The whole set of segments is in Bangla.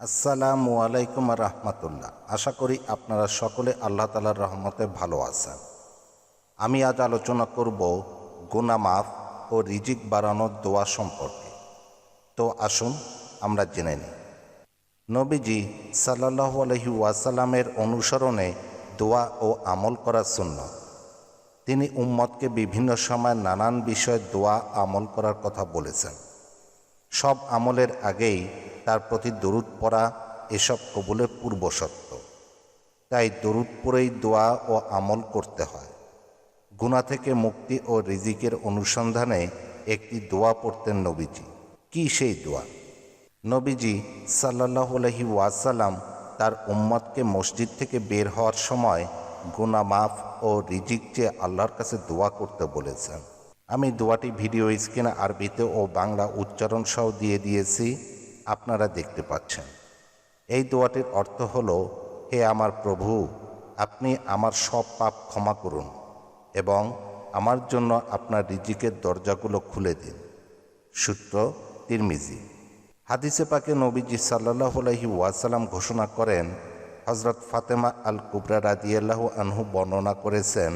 আসসালামু আলাইকুম রহমতুল্লাহ। আশা করি আপনারা সকলে আল্লাহ তালার রহমতে ভালো আছেন। আমি আজ আলোচনা করব গুনামাফ ও রিজিক বাড়ানোর দোয়া সম্পর্কে। তো আসুন, আমরা জেনে নিই। নবীজি সাল্লাহ আলহি ওয়াসাল্লামের অনুসরণে দোয়া ও আমল করার শূন্য তিনি উম্মতকে বিভিন্ন সময় নানান বিষয়ে দোয়া আমল করার কথা বলেছেন। সব আমলের আগেই তার প্রতি দরুদ পড়া এসব কবুলের পূর্বশর্ত তাই দরুদ পড়েই দোয়া ও আমল করতে হয়। গুণা থেকে মুক্তি ও রিজিকের অনুসন্ধানে একটি দোয়া পড়তেন নবীজি। কি সেই দোয়া? নবীজি সাল্লাহ আলহি ওয়াসাল্লাম তার উম্মতকে মসজিদ থেকে বের হওয়ার সময় গুনা মাফ ও রিজিক চেয়ে আল্লাহর কাছে দোয়া করতে বলেছেন। আমি দোয়াটি ভিডিও স্ক্রিনে আরবিতে ও বাংলা উচ্চারণ সহ দিয়ে দিয়েছি। আপনারা দেখতে পাচ্ছেন। এই দোয়াটির অর্থ হল, হে আমার প্রভু, আপনি আমার সব পাপ ক্ষমা করুন এবং আমার জন্য আপনার রিজিকের দরজাগুলো খুলে দিন। সূত্র তিরমিজি। হাদিসে পাকে নবীজি সাল্লাহ আলহি ওয়াসাল্লাম ঘোষণা করেন হজরত ফাতেমা আল কুবরা রাদিয়াল্লাহু আনহু বর্ণনা করেছেন,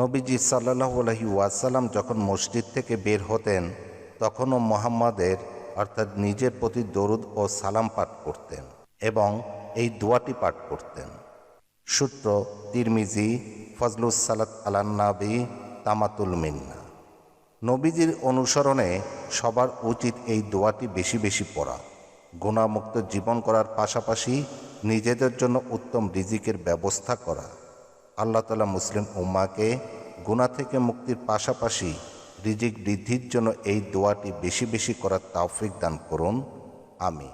নবীজি সাল্লাহ আলহি ওয়াসাল্লাম যখন মসজিদ থেকে বের হতেন, তখনও মোহাম্মদের অর্থাৎ নিজের প্রতি দরুদ ও সালাম পাঠ করতেন এবং এই দোয়াটি পাঠ করতেন। সূত্র তিরমিজি, ফজলুস সালাত আলান্নাবি তামাতুল মিন্না। নবীজির অনুসরণে সবার উচিত এই দোয়াটি বেশি বেশি পড়া। গুণামুক্ত জীবন করার পাশাপাশি নিজেদের জন্য উত্তম রিজিকের ব্যবস্থা করা। আল্লাহ তালা মুসলিম উম্মাকে গুণা থেকে মুক্তির পাশাপাশি রিজিক বৃদ্ধির জন্য এই দোয়াটি বেশি বেশি করার তাওফিক দান করুন। আমি